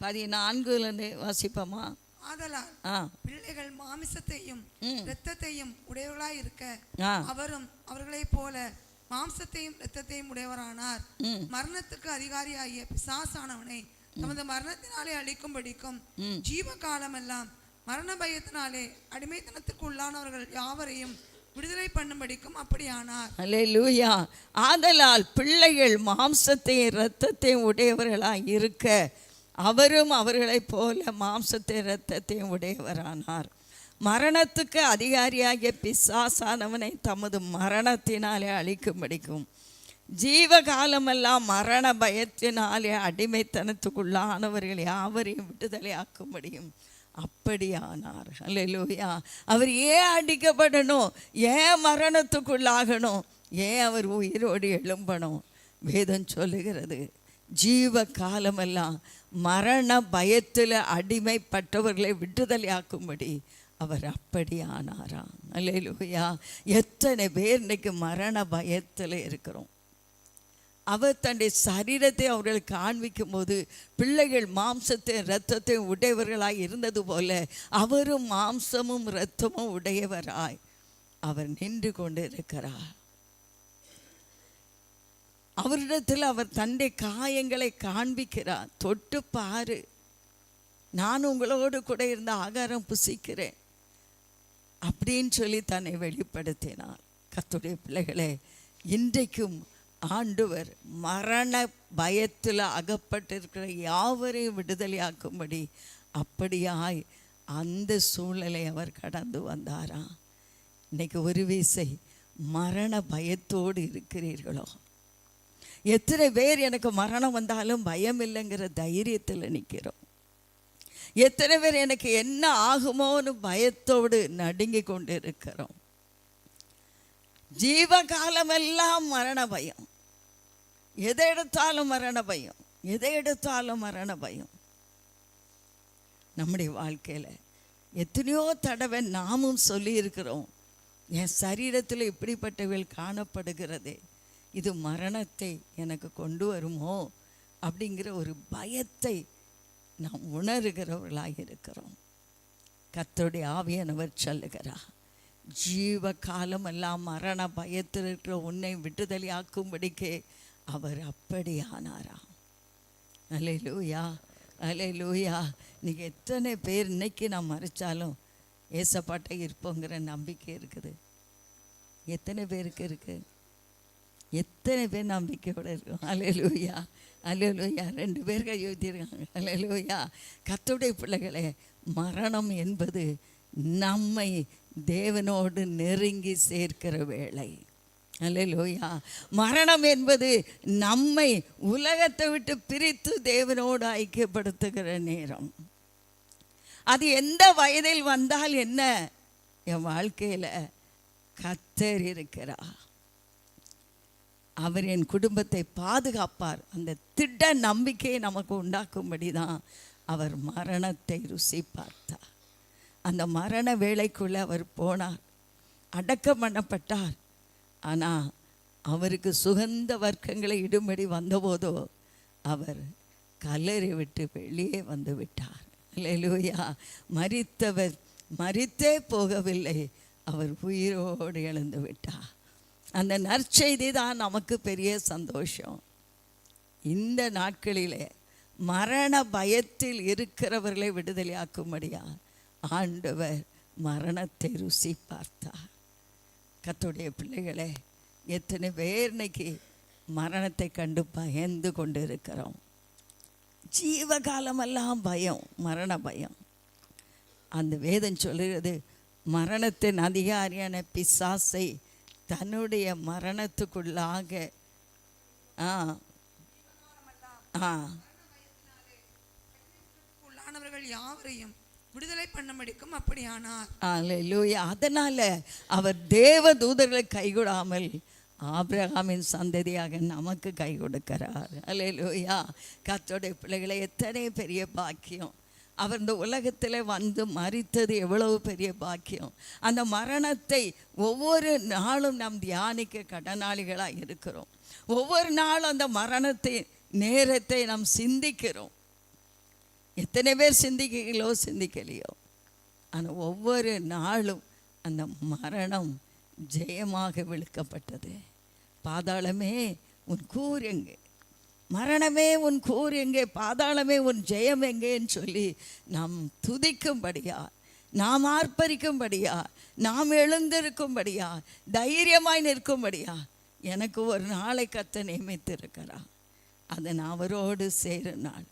பதினான்குலேருந்து வாசிப்போமா? ஆதலால் பிள்ளைகள் மாமிசத்தையும். இரத்தத்தையும் உடையவர்களாய் இருக்க அவரும் அவர்களைப் போல மாம்சத்தையும் இரத்தத்தையும் உடையவரானார். மரணத்துக்கு அதிகாரியாகிய பிசாசானவனை தமது மரணத்தினாலே அழிக்கும்படிக்கும் ம். ஜீவ காலமெல்லாம் மரண பயத்தினாலே அடிமைத்தனத்துக்கு உள்ளானவர்கள் யாவரையும் விடுதலை பண்ணும்படிக்கும் அப்படியானார். அல்லேலூயா. ஆதலால் பிள்ளைகள் மாம்சத்தையும் இரத்தத்தையும் உடையவர்களாய் இருக்க அவரும் அவர்களைப் போல மாம்சத்தை இரத்தத்தையும் உடையவரானார். மரணத்துக்கு அதிகாரியாகிய பிசாசானவனை தமது மரணத்தினாலே அழிக்கும்படிக்கும் ஜீவகாலமெல்லாம் மரண பயத்தினாலே அடிமைத்தனத்துக்குள்ளானவர்கள் யாவரையும் விடுதலையாக்கும்படியும் அப்படியானார். அல்லேலூயா அவர் ஏன் அடிக்கப்படணும்? ஏன் மரணத்துக்குள்ளாகணும்? ஏன் அவர் உயிரோடு எழும்பணும்? வேதம் சொல்லுகிறது. ஜீவ காலமெல்லாம் மரண பயத்தில் அடிமைப்பட்டவர்களை விடுதலையாக்கும்படி அவர் அப்படி ஆனாராம். அல்லேலூயா. எத்தனை பேர் இன்னைக்கு மரண பயத்தில் இருக்கிறோம். அவர் தன்னுடைய சரீரத்தை அவர்களுக்கு காண்பிக்கும் போது பிள்ளைகள் மாம்சத்தையும் இரத்தத்தையும் உடையவர்களாய் இருந்தது போல அவரும் மாம்சமும் இரத்தமும் உடையவராய். அவர் நின்று கொண்டு இருக்கிறார் அவரிடத்தில் அவர் தன்னுடைய காயங்களை காண்பிக்கிறார். தொட்டு பாரு. நான் உங்களோடு கூட இருந்த ஆகாரம் புசிக்கிறேன். அப்படின்னு சொல்லி தன்னை வெளிப்படுத்தினார். கத்துடைய பிள்ளைகளே இன்றைக்கும் ஆண்டவர் மரண பயத்தில் அகப்பட்டிருக்கிற யாவரையும் விடுதலையாக்கும்படி அப்படியாய் அந்த சூழலை அவர் கடந்து வந்தாராம் இன்னைக்கு ஒரு வீசை மரண பயத்தோடு இருக்கிறீர்களோ? எத்தனை பேர் எனக்கு மரணம் வந்தாலும் பயம் இல்லைங்கிற தைரியத்தில் நிற்கிறோம் எத்தனை பேர் எனக்கு என்ன ஆகுமோன்னு பயத்தோடு நடுங்கி கொண்டு இருக்கிறோம் ஜீவகாலமெல்லாம் மரண பயம். எதை எடுத்தாலும் மரண பயம். எதை எடுத்தாலும் மரண பயம். நம்முடைய வாழ்க்கையில் எத்தனையோ தடவை நாமும் சொல்லியிருக்கிறோம் என் சரீரத்தில் இப்படிப்பட்டவள் காணப்படுகிறதே. இது மரணத்தை எனக்கு கொண்டு வருமோ அப்படிங்கிற ஒரு பயத்தை நாம் உணர்கிறவர்களாக இருக்கிறோம். கத்தருடைய ஆவியானவர் சொல்லுகிறார் ஜீவ காலமெல்லாம் மரண பயத்தில் இருக்கிற உன்னை விடுதலையாக்கும்படிக்கே அவர் அப்படி ஆனாரா அலே லூயா அலே லூயா நீங்கள் எத்தனை பேர் இன்னைக்கு நான் மறைச்சாலும் ஏசப்பாட்டை இருப்போங்கிற நம்பிக்கை இருக்குது. எத்தனை பேருக்கு இருக்குது எத்தனை பேர் நம்பிக்கையோடு இருக்கும். அலையலூயா அலையலூயா ரெண்டு பேர் கை அலையலூயா கத்துடைய பிள்ளைகளே மரணம் என்பது நம்மை தேவனோடு நெருங்கி சேர்க்கிற வேளை. அல்லேலூயா மரணம் என்பது நம்மை உலகத்தை விட்டு பிரித்து தேவனோடு ஐக்கியப்படுத்துகிற நேரம். அது எந்த வயதில் வந்தால் என்ன? என் வாழ்க்கையில் கத்தர் இருக்கிறா அவர் என் குடும்பத்தை பாதுகாப்பார். அந்த திட்ட நம்பிக்கையை நமக்கு உண்டாக்கும்படி தான் அவர் மரணத்தை ருசி பார்த்தார். அந்த மரண வேலைக்குள்ளே அவர் போனார். அடக்கம் பண்ணப்பட்டார். ஆனால் அவருக்கு சுகந்த வர்க்கங்களை இடும்படி வந்தபோதோ அவர் கல்லறை விட்டு வெளியே வந்து விட்டார். அல்லேலூயா. மறித்தவர் மறித்தே போகவில்லை. அவர் உயிரோடு எழுந்து விட்டார். அந்த நற்செய்தி தான் நமக்கு பெரிய சந்தோஷம். இந்த நாட்களிலே மரண பயத்தில் இருக்கிறவர்களை விடுதலையாக்கும்படியா ஆண்டவர் மரணத்தை ருசி பார்த்தார். கத்துடைய பிள்ளைகளே எத்தனை பேர் இன்னைக்கு மரணத்தை கண்டு பயந்து கொண்டு இருக்கிறோம் ஜீவகாலமெல்லாம் பயம் மரண பயம். அந்த வேதம் சொல்கிறது மரணத்தின் அதிகாரியான பிசாசை தன்னுடைய மரணத்துக்குள்ளாக ஆ ஆ. உள்ளானவர்கள் யாவரையும் விடுதலை பண்ணும்படிக்கும் அப்படியானார் அல்லேலூயா. அதனால் அவர் தேவ தூதர்களை கைகூடாமல் ஆபிரகாமின் சந்ததியாக நமக்கு கை கொடுக்கிறார் அல்லேலூயா. கர்த்தருடைய பிள்ளைகளை எத்தனை பெரிய பாக்கியம். அவர் இந்த உலகத்தில் வந்து மறித்தது எவ்வளவு பெரிய பாக்கியம். அந்த மரணத்தை ஒவ்வொரு நாளும் நாம் தியானிக்க கடனாளிகளாக இருக்கிறோம். ஒவ்வொரு நாளும் அந்த மரணத்தை நேரத்தை நாம் சிந்திக்கிறோம். எத்தனை பேர் சிந்திக்கிறீங்களோ சிந்திக்கலையோ. ஆனால் ஒவ்வொரு நாளும் அந்த மரணம் ஜெயமாக விழுக்கப்பட்டது. பாதாளமே உன் கூறுங்க மரணமே உன் கூர் எங்கே பாதாளமே உன் ஜெயம் எங்கேன்னு சொல்லி நாம் துதிக்கும்படியா நாம் ஆர்ப்பரிக்கும்படியா நாம் எழுந்திருக்கும்படியா தைரியமாய் நிற்கும்படியா எனக்கு ஒரு நாளை கத்த நியமித்திருக்கிறார். அதை நான் அவரோடு சேரும் நாள்.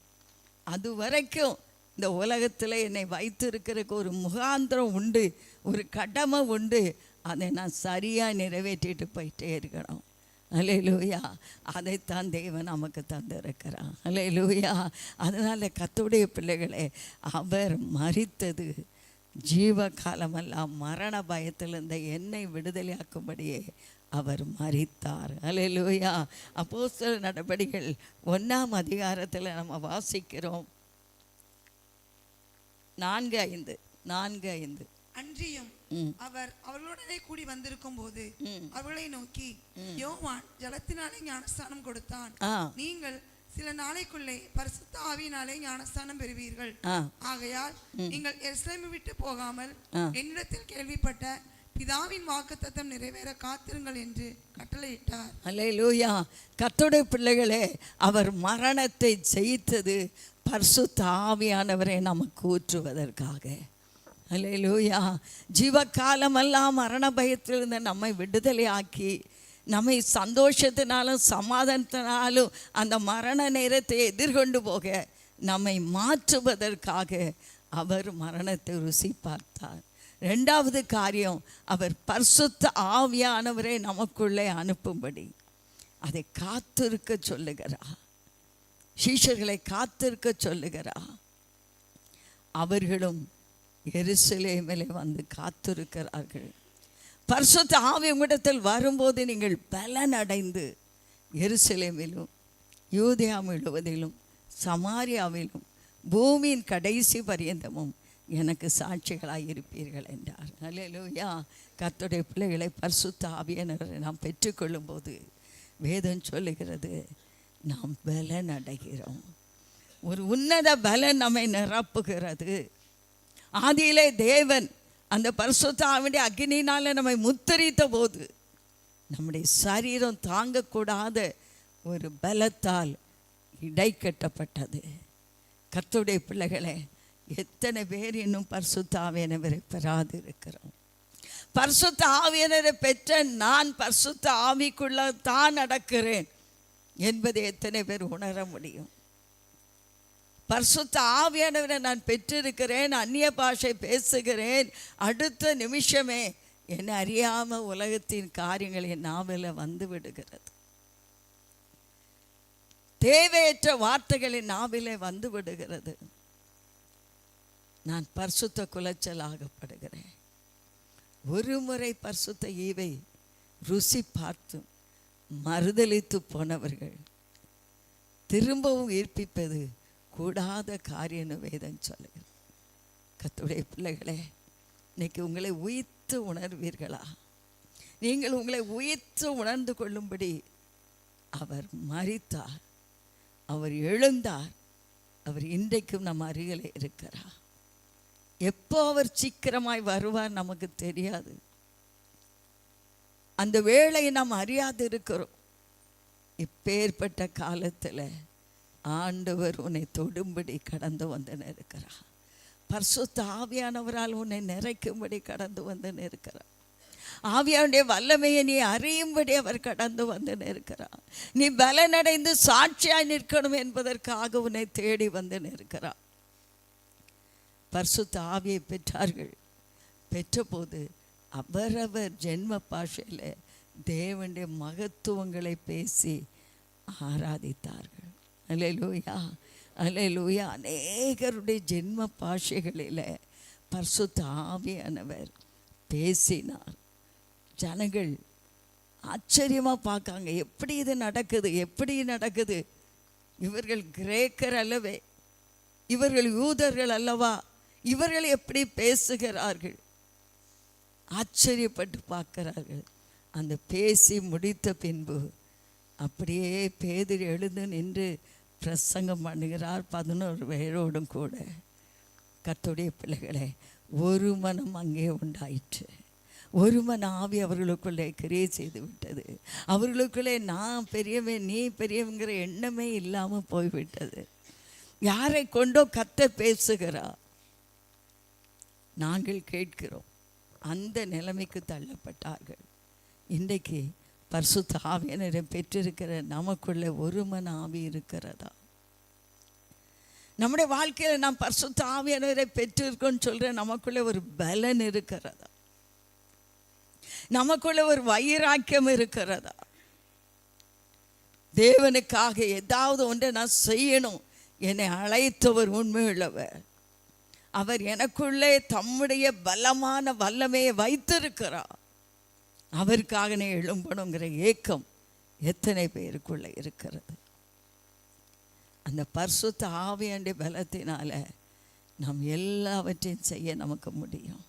அது வரைக்கும் இந்த உலகத்தில் என்னை வைத்திருக்கிறதுக்கு ஒரு முகாந்திரம் உண்டு ஒரு கடமை உண்டு. அதை நான் சரியாக நிறைவேற்றிட்டு போயிட்டே இருக்கணும் அலே லூயா அதைத்தான் தேவன் நமக்கு தந்திருக்கிறான் அலே லூயா அதனால் கத்துடைய பிள்ளைகளே அவர் மறித்தது ஜீவ காலமெல்லாம் மரண பயத்திலிருந்த என்னை விடுதலையாக்கும்படியே அவர் மறித்தார் அலையிலூயா சில நடபடிகள் ஒன்றாம் அதிகாரத்தில் நம்ம வாசிக்கிறோம். நான்கு ஐந்து நான்கு ஐந்து. அன்றியும் அவர் அவர்களுடனே கூடி வந்திருக்கும் போது. அவர்களை நோக்கி யோவான் ஜலத்தினாலே ஞானஸ்தானம் கொடுத்தான். நீங்கள் சில நாளைக்குள்ளே பரிசுத்த ஆவியினாலே ஞானஸ்தானம் பெறுவீர்கள். ஆகையால் நீங்கள் எருசலேமை விட்டு போகாமல். என்னிடத்தில் கேள்விப்பட்ட பிதாவின் வாக்குத்தத்தம் நிறைவேற காத்திருங்கள் என்று கட்டளையிட்டார். அல்லேலூயா. கர்த்தருடைய பிள்ளைகளே அவர் மரணத்தை ஜெயித்தது பரிசுத்த ஆவியானவரை நமக்கு ஊற்றுவதற்காக அலையலூயா ஜீவ காலமெல்லாம் மரண பயத்திலிருந்து நம்மை விடுதலையாக்கி நம்மை சந்தோஷத்தினாலும் சமாதானத்தினாலும் அந்த மரண நேரத்தை எதிர்கொண்டு போக நம்மை மாற்றுவதற்காக அவர் மரணத்தை ருசி பார்த்தார். ரெண்டாவது காரியம் அவர் பரிசுத்த ஆவியானவரை நமக்குள்ளே அனுப்பும்படி. அதை காத்திருக்க சொல்லுகிறா. சீஷர்களை காத்திருக்க சொல்லுகிறா. அவர்களும் எருசலேமிலே வந்து காத்திருக்கிறார்கள். பரிசுத்த ஆவி உங்களிடத்தில் வரும்போது நீங்கள் பலன் அடைந்து எருசலேமிலும் யூதியா முழுவதிலும் சமாரியாவிலும் பூமியின் கடைசி பரியந்தமும் எனக்கு சாட்சிகளாக இருப்பீர்கள் என்றார். அல்லேலூயா கத்துடைய பிள்ளைகளை பரிசுத்த ஆவியனர் நாம் பெற்றுக்கொள்ளும்போது வேதம் சொல்லுகிறது நாம் பலன் அடைகிறோம் ஒரு உன்னத பலன் நம்மை நிரப்புகிறது. ஆதியிலே தேவன் அந்த பரிசுத்தாவுடைய அக்னினால நம்மை முத்தரித்த போது நம்முடைய சரீரம் தாங்கக்கூடாத ஒரு பலத்தால் இடைக்கட்டப்பட்டது. கத்துடைய பிள்ளைகளே எத்தனை பேர் இன்னும் பரிசுத்த ஆவியனவரை பெறாது இருக்கிறோம் பரிசுத்த ஆவியனரை பெற்ற நான் பரிசுத்த ஆவிக்குள்ள தான் நடக்கிறேன் என்பதை எத்தனை பேர் உணர முடியும்? பரிசுத்த ஆவியானவரை நான் பெற்றிருக்கிறேன் அந்நிய பாஷை பேசுகிறேன். அடுத்த நிமிஷமே என்னை அறியாமல் உலகத்தின் காரியங்கள் என் நாவில் வந்து விடுகிறது. தேவையற்ற வார்த்தைகளின் நாவிலே வந்து விடுகிறது. நான் பரிசுத்த குலைச்சல் ஆகப்படுகிறேன். ஒரு முறை பரிசுத்த ஈவை ருசி பார்த்தும் மறுதளித்து போனவர்கள் திரும்பவும் ஈர்ப்பிப்பது கூடாத காரியம்னு வேதம் சொல்லுகிறது. கத்துடைய பிள்ளைகளே இன்னைக்கு உங்களை உயிர்த்து உணர்வீர்களா? நீங்கள் உங்களை உயிர்த்து உணர்ந்து கொள்ளும்படி அவர் மறித்தார் அவர் எழுந்தார். அவர் இன்றைக்கும் நம் அருகில் இருக்கிறார். எப்போ அவர் சீக்கிரமாய் வருவார் நமக்கு தெரியாது. அந்த வேளையை நாம் அறியாது இருக்கிறோம் இப்பேற்பட்ட காலத்தில் ஆண்டவர் உன்னை தொடும்படி கடந்து வந்து இருக்கிறார் பரிசுத்த ஆவியானவரால் உன்னை நிறைக்கும்படி கடந்து வந்து இருக்கிறார் ஆவியாவுடைய வல்லமையை நீ அறியும்படி அவர் கடந்து வந்து நிற்கிறார் நீ பலனடைந்து சாட்சியாய் நிற்கணும் என்பதற்காக உன்னை தேடி வந்து நிற்கிறார் பரிசுத்த ஆவியை பெற்றார்கள். பெற்றபோது அவரவர் ஜென்ம பாஷையில் தேவனுடைய மகத்துவங்களை பேசி ஆராதித்தார்கள். அல்லேலூயா அல்லேலூயா அநேகருடைய ஜென்ம பாஷைகளில் பரிசுத்த ஆவியானவர் பேசினார். ஜனங்கள் ஆச்சரியமாக பார்க்காங்க எப்படி இது நடக்குது எப்படி நடக்குது? இவர்கள் கிரேக்கர் அல்லவே இவர்கள் யூதர்கள் அல்லவா? இவர்கள் எப்படி பேசுகிறார்கள்? ஆச்சரியப்பட்டு பார்க்கிறார்கள். அந்த பேசி முடித்த பின்பு அப்படியே பேதில் எழுந்து நின்று பிரசங்கம் பண்ணுகிறார் பதினோரு பேரோடும் கூட. கர்த்தருடைய பிள்ளைகளை ஒரு மனம் அங்கே உண்டாயிற்று. ஒரு மன ஆவி அவர்களுக்குள்ளே கிரியை செய்து விட்டது. அவர்களுக்குள்ளே நான் பெரியவன் நீ பெரியவங்கிற எண்ணமே இல்லாமல் போய்விட்டது. யாரை கொண்டோ கத்த பேசுகிறா? நாங்கள் கேட்கிறோம். அந்த நிலைமைக்கு தள்ளப்பட்டார்கள். இன்றைக்கு பரிசுத்த ஆவியனரை பெற்றிருக்கிற நமக்குள்ள ஒரு மன ஆவி இருக்கிறதா? நம்முடைய வாழ்க்கையில் நாம் பரிசுத்த ஆவியானவரை பெற்றிருக்கோன்னு சொல்கிற நமக்குள்ள ஒரு பலன் இருக்கிறதா? நமக்குள்ள ஒரு வைராக்கியம் இருக்கிறதா? தேவனுக்காக ஏதாவது ஒன்றை நான் செய்யணும். என்னை அழைத்தவர் உண்மையுள்ளவர். அவர் எனக்குள்ளே தம்முடைய பலமான வல்லமையை வைத்திருக்கிறார். அவருக்காக நீ எழும்பணுங்கிற ஏக்கம் எத்தனை பேருக்குள்ள இருக்கிறது? அந்த பரிசுத்த ஆவியாண்டி பலத்தினால நாம் எல்லாவற்றையும் செய்ய நமக்கு முடியும்.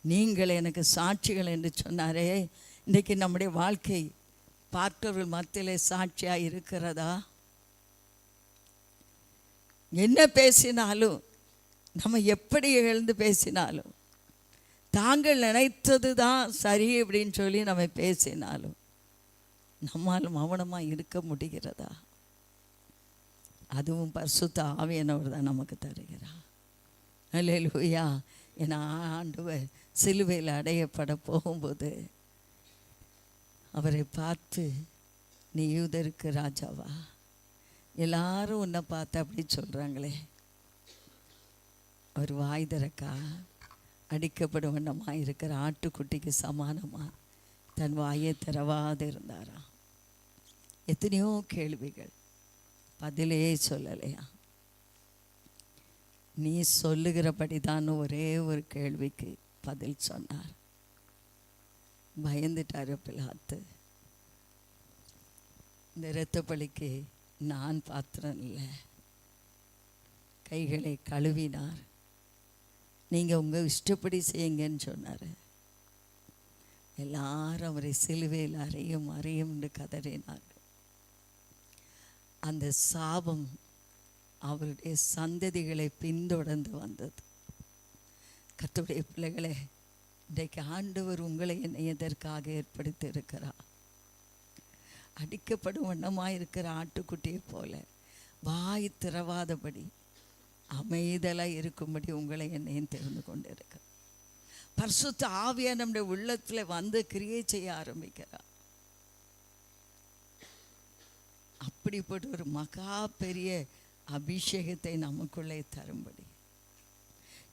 நீங்கள் எனக்கு சாட்சிகள் என்று சொன்னாரே. இன்றைக்கு நம்முடைய வாழ்க்கை பார்த்தவர்கள் மத்தியிலே சாட்சியாக இருக்கிறதா? என்ன பேசினாலும் நம்ம எப்படி எழுந்து பேசினாலும் தாங்கள் நினைத்தது தான் சரி அப்படின்னு சொல்லி நம்ம பேசினாலும் நம்மால் மௌனமாக இருக்க முடிகிறதா? அதுவும் பரிசுத்த ஆவியனவர் தான் நமக்கு தருகிறார். அல்லேலூயா என ஆண்டவர் சிலுவையில் அடையப்பட போகும்போது அவரை பார்த்து நீ யூதருக்கு ராஜாவா? எல்லாரும் உன்னை பார்த்து அப்படி சொல்கிறாங்களே அவர் வாய் திறக்கா? அடிக்கப்படும் வண்ணமாக இருக்கிற ஆட்டுக்குட்டிக்கு சமானமாக தன் வாயை திறவாது இருந்தாராம் எத்தனையோ கேள்விகள். பதிலே சொல்லலையா? நீ சொல்லுகிறபடி தான் ஒரே ஒரு கேள்விக்கு பதில் சொன்னார். பயந்துட்டாரு பிலாத்து. இந்த இரத்தப்பழிக்கு நான் பாத்திரம் இல்லை கைகளை கழுவினார். நீங்கள் உங்கள் இஷ்டப்படி செய்யுங்கன்னு சொன்னார். எல்லாரும் அவரை சிலுவையில் அறையும் அறையும் என்று கதறினார்கள். அந்த சாபம் அவருடைய சந்ததிகளை பின்தொடர்ந்து வந்தது. கத்துடைய பிள்ளைகளே இன்றைக்கு ஆண்டவர் உங்களை என்னை எதற்காக ஏற்படுத்தி இருக்கிறார் அடிக்கப்படும் வண்ணமாக இருக்கிற ஆட்டுக்குட்டியை போல வாய் திறவாதபடி அமைதலாக இருக்கும்படி உங்களை என்னையும் தெரிந்து கொண்டு இருக்க பரிசுத்த ஆவியா நம்முடைய உள்ளத்தில் வந்து கிரியை செய்ய ஆரம்பிக்கிறார் அப்படிப்பட்ட ஒரு மகா பெரிய அபிஷேகத்தை நமக்குள்ளே தரும்படி.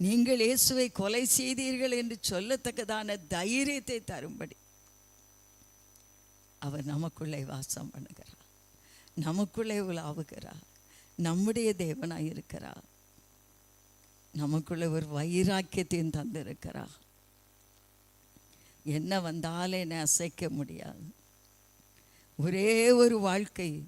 நீங்கள் இயேசுவை கொலை செய்தீர்கள் என்று சொல்லத்தக்கதான தைரியத்தை தரும்படி. அவர் நமக்குள்ளே வாசம் பண்ணுகிறார் நமக்குள்ளே உலாவுகிறார் நம்முடைய தேவனாக இருக்கிறார். நமக்குள்ள ஒரு வைராக்கியத்தையும் தந்திருக்கிறார். என்ன வந்தாலும் என்னை அசைக்க முடியாது. ஒரே ஒரு வாழ்க்கை